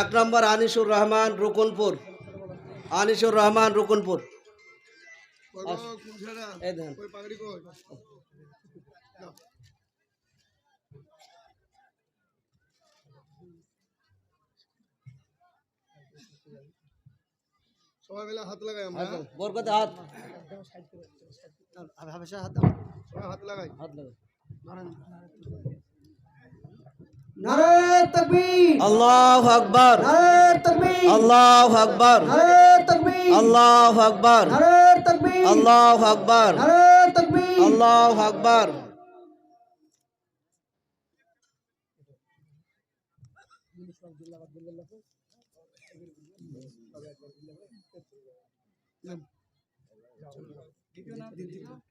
এক নম্বর আনিসুর রহমান রুকনপুর। আনিসুর রহমান রুকনপুর। সবাই মিলে হাত লাগাই আমরা? বরকতে হাত। লাগাই। হাত লাগা তকবীর। আল্লাহ আকবর। তকবীর। আল্লাহ আকবর। তকবীর। আল্লাহ আকবর। তকবীর। আল্লাহ আকবর। তকবীর। আল্লাহ আকবর।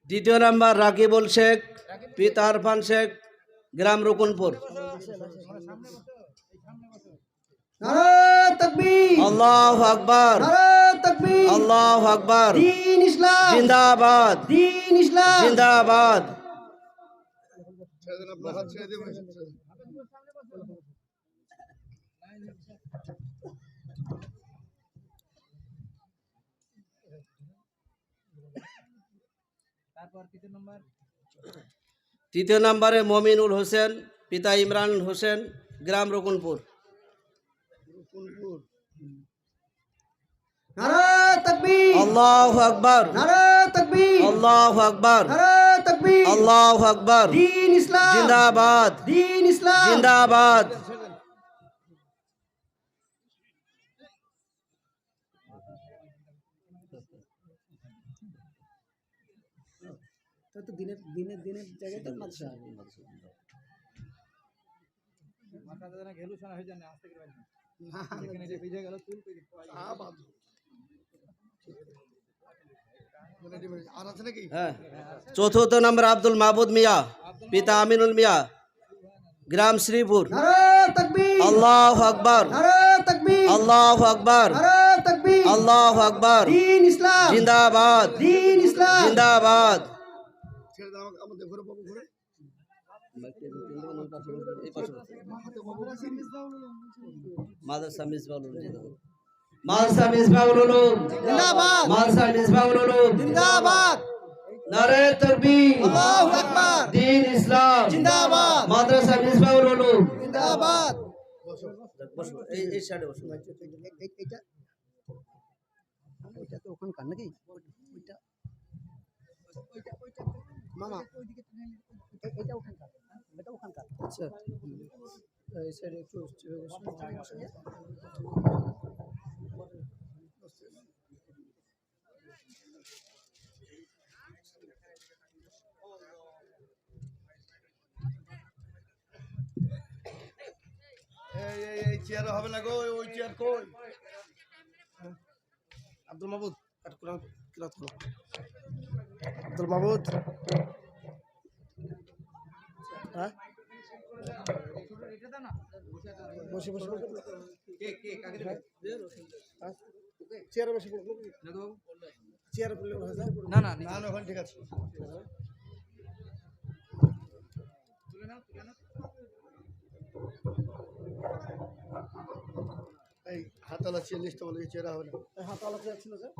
দ্বিতীয় নাম্বার রাকিবুল শেখ পিতা আরফান শেখ। গ্রাম রুকুনপুর নারে তকবীর। আল্লাহ আকবর। নারে তকবীর। আল্লাহ আকবর। দিন ইসলাম। জিন্দাবাদ। দিন জিন্দাবাদ। ছেড়ে দেন আপনার হাত ছেড়ে দেবেন তৃতীয় নম্বরে মমিনুল হোসেন পিতা ইমরান হোসেন গ্রাম রকুনপুর। নারে তকবীর। আল্লাহ আকবর। নারে তকবীর। আল্লাহ আকবর। আল্লাহ আকবর। জিন্দাবাদ। জিন্দাবাদ। তো দিনের দিনের দিনের জায়গায় তো মাদ্রাসা আর আছে নাকি হ্যাঁ চতুর্থ নম্বর আব্দুল মাহবুদ মিয়া পিতা আমিনুল মিয়া গ্রাম শ্রীপুর নারে তকবীর আল্লাহ আকবর নারে তকবীর আল্লাহ আকবর নারে তকবীর আল্লাহ আকবর দিন ইসলাম জিন্দাবাদ দিন ইসলাম জিন্দাবাদ ছেড়ে দেন আমাকে আমাদের ঘুরে পাবো ঘুরে। মাদ্রাসা মিসবাউল উলুম মাদ্রাসা মিসবাউল জিন্দাবাদ। মাদ্রাসা মিসবাউল জিন্দাবাদ। নারে তাকবীর আল্লাহু আকবার। দিন ইসলাম। জিন্দাবাদ। মাদ্রাসা মিসবাউল উলুম জিন্দাবাদ। বসো এই এই সাইডে বসো এটা এটা তো ওখানকার নাকি? ওইটা মামা। এটা ওখানকার এটা ওখানকার। আচ্ছা। এই সাইডে একটু এই এই এই চেয়ার হবে না গো ওই চেয়ার কই? আব্দুল মাহমুদ আর কোরআন কিরাত করো আব্দুল মাহমুদ হ্যাঁ? বসে বসে হ্যাঁ? চেয়ারে বসে চেয়ারে পড়লে না না না না ওখানে ঠিক আছে। এই হাতালা চেয়ার লিস্ট বলে চেয়ারা হবে না। হাতালা চেয়ার ছিল স্যার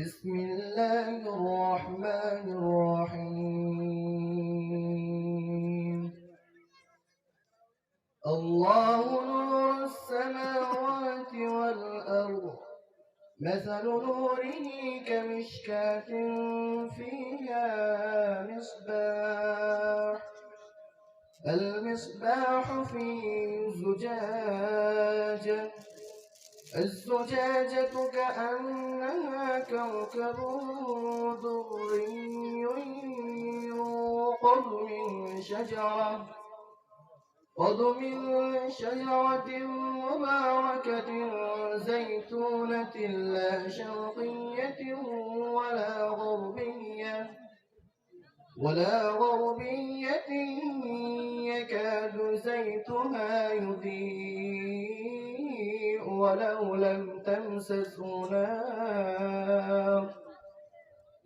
بسم الله الرحمن الرحيم. الله نور السماوات والأرض مثل نوره كمشكاة فيها مصباح. المصباح في زجاجة الزجاجة كأنها كوكب دري يوقد من شجرة خذ من شجرة مباركة زيتونة لا شرقية ولا غربية ولا غربية يكاد زيتها يضيء ولو لم تمسسه نار.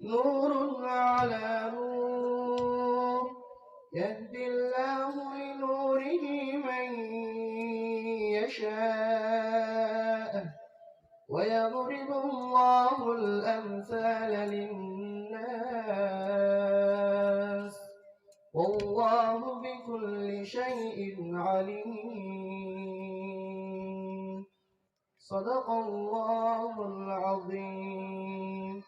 نور على نور. يهدي الله لنوره من يشاء. ويضرب الله الأمثال للناس. والله بكل شيء عليم. صدق الله العظيم.